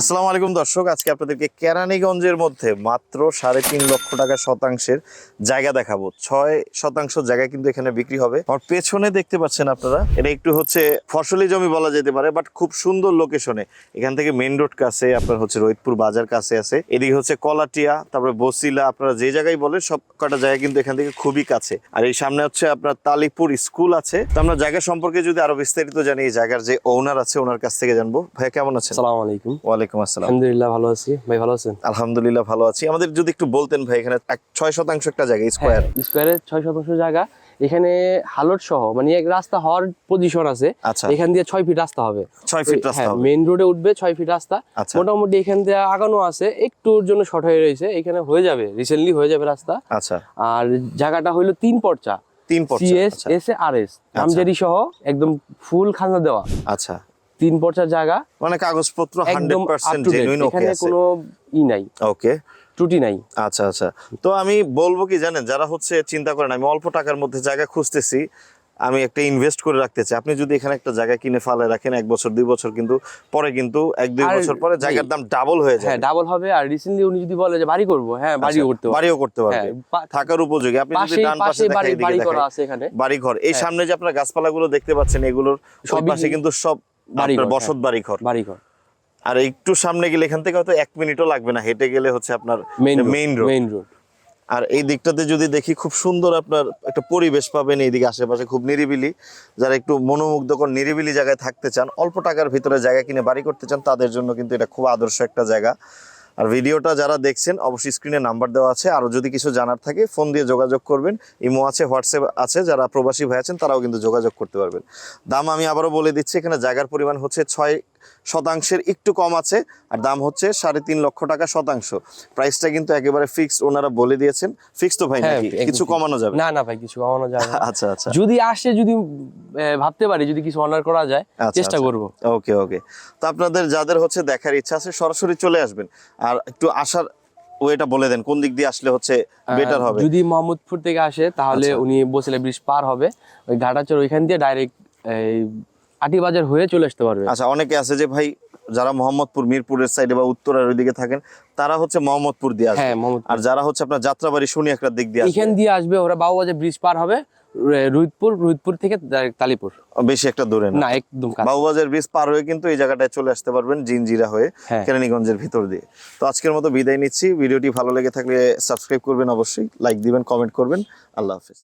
আসসালামু আলাইকুম দর্শক আজকে আপনাদেরকে কেরানীগঞ্জের মধ্যে মাত্র সাড়ে তিন লক্ষ টাকা শতাংশের জায়গা দেখাবো। ছয় শতাংশ জায়গা কিন্তু এখানে বিক্রি হবে। আমার পেছনে দেখতে পাচ্ছেন আপনারা এটা একটু হচ্ছে ফসলি জমি বলা যেতে পারে বাট খুব সুন্দর লোকেশনে এখান থেকে মেইন রোড কাছে আপনার হচ্ছে রোহিতপুর বাজার কাছে আছে। এদিকে হচ্ছে কলাটিয়া তারপরে বসিলা আপনারা যে জায়গায় বলেন সব কটা জায়গা কিন্তু এখান থেকে খুবই কাছে। আর এই সামনে হচ্ছে আপনার তালিপুর স্কুল আছে। তো আমরা জায়গা সম্পর্কে যদি আরও বিস্তারিত জানি এই জায়গার যে ওনার আছে ওনার কাছ থেকে জানব। ভাইয়া কেমন আছেন? সালাম আলাইকুম। আসসালাম। আলহামদুলিল্লাহ ভালো আছি। ভাই ভালো আছেন? আলহামদুলিল্লাহ ভালো আছি। আমাদের যদি একটু বলতেন ভাই এখানে ছয় শতাংশ একটা জায়গা স্কোয়ার। স্কোয়ারে ছয় শতাংশ জায়গা। এখানে হালট সহ মানে এক রাস্তা হওয়ার পজিশন আছে। আচ্ছা। এখান দিয়ে ছয় ফিট রাস্তা হবে। ছয় ফিট রাস্তা মেইন রোডে উঠবে ছয় ফিট রাস্তা। আচ্ছা। মোটামুটি এখান দিয়ে আগানো আছে একটুর জন্য শর্ট হয়ে রয়েছে। এখানে হয়ে যাবে রিসেন্টলি হয়ে যাবে রাস্তা। আচ্ছা। আর জায়গাটা হইল তিন পর্চা। তিন পর্চা সিএস আচ্ছা। এস এ আর এস নামজারি সহ একদম ফুল খাজনা দেওয়া। আচ্ছা। তিন পর্চার জায়গা মানে কাগজপত্র জেনুইন ওকে এখানে কোনো ই নাই। ওকে ত্রুটি নাই। আচ্ছা আচ্ছা। তো আমি বলব কি জানেন যারা হচ্ছে চিন্তা করেন আমি অল্প টাকার মধ্যে জায়গা খুঁজতেছি আমি একটা ইনভেস্ট করে রাখতে চাই। আপনি যদি এখানে একটা জায়গা কিনে ফালে রাখেন এক বছর দুই বছর কিন্তু পরে কিন্তু এক দুই বছর পরে জায়গার দাম ডাবল হয়ে হ্যাঁ যায় ডাবল হবে। আর রিসেন্টলি উনি যদি বলে যে বাড়ি করব? হ্যাঁ বাড়িও করতে পারবে। বাড়িও করতে পারবে। হ্যাঁ, থাকার উপযোগী। আপনি যদি ডান পাশে বাড়ি বাড়ি করা আছে এখানে। বাড়ি ঘর। এই হ্যাঁ। সামনে যে আপনার গাছপালাগুলো দেখতে পাচ্ছেন এগুলোর সব পাশে কিন্তু সব আপনার বসত বাড়ি ঘর বাড়ি ঘর আর একটু সামনে গেলে এখান থেকে হয়তো এক মিনিটও লাগবে না হেঁটে গেলে হচ্ছে আপনার main main road main road আর এই দিকটাতে যদি দেখি খুব সুন্দর আপনার একটা পরিবেশ পাবেন এইদিকে আশেপাশে খুব নিরিবিলি। যারা একটু মনোমুগ্ধকর নিরিবিলি জায়গায় থাকতে চান অল্প টাকার ভিতরে জায়গা কিনে বাড়ি করতে চান তাদের জন্য কিন্তু এটা খুব আদর্শ একটা জায়গা। আর ভিডিওটা যারা দেখছেন, অবশ্যই স্ক্রিনে নাম্বার দেওয়া আছে। আরও যদি কিছু জানার থাকে ফোন দিয়ে যোগাযোগ করবেন। ইমো আছে, হোয়াটসঅ্যাপ আছে, যারা প্রবাসী ভাই আছেন, তারাও কিন্তু যোগাযোগ করতে পারবেন। দাম আমি আবারও বলে দিচ্ছি, এখানে জায়গার পরিমাণ হচ্ছে ছয় শতাংশের একটু কম আছে আর দাম হচ্ছে সাড়ে তিন লক্ষ টাকা শতাংশ। প্রাইসটা কিন্তু একেবারে ফিক্সড ওনারা বলে দিয়েছেন। ফিক্স তো ভাই হ্যাঁ, নাকি? কিছু কমানো যাবে? না না ভাই কিছু কমানো যাবে আচ্ছা আচ্ছা। যদি আসে যদি ভাবতে পারি যদি কিছু অনার করা যায় আচ্ছা, চেষ্টা আচ্ছা। করব। ওকে ওকে তো আপনাদের যাদের হচ্ছে দেখার ইচ্ছা আছে সরাসরি চলে আসবেন। আর একটু আসার ওয়েটা বলে দেন কোন দিক দিয়ে আসলে হচ্ছে বেটার হবে? যদি মোহাম্মদপুর থেকে আসে তাহলে আচ্ছা। উনি বসলে ব্রিজ পার হবে। ওই ঘাটাচর ওইখান দিয়ে ডাইরেক্ট আটিবাজার হয়ে চলে আসতে পারবে। আচ্ছা অনেকে আছে যে ভাই যারা মোহাম্মদপুর মিরপুরের সাইডে বা উত্তরার ওইদিকে থাকেন তারা হচ্ছে মোহাম্মদপুর দিয়ে আসবে। হ্যাঁ আর যারা হচ্ছে আপনার যাত্রাবাড়ি শুনি একটা দিক দিয়ে এখান দিয়ে আসবে ওরা বাবুবাজার ব্রিজ পার হবে রে- রুইতপুর রুইতপুর থেকে তালিপুর। বেশি একটা দূরে না? একদম। বাবুবাজার ব্রিজ পার হয়ে কিন্তু এই জায়গাটায় চলে আসতে পারবেন জিনজিরা হয়ে হ্যাঁ। কেরানীগঞ্জের ভিতর দিয়ে। তো আজকের মতো বিদায় নিচ্ছি। ভিডিওটি ভালো লেগে থাকলে সাবস্ক্রাইব করবেন অবশ্যই লাইক দিবেন কমেন্ট করবেন। আল্লাহ হাফিজ।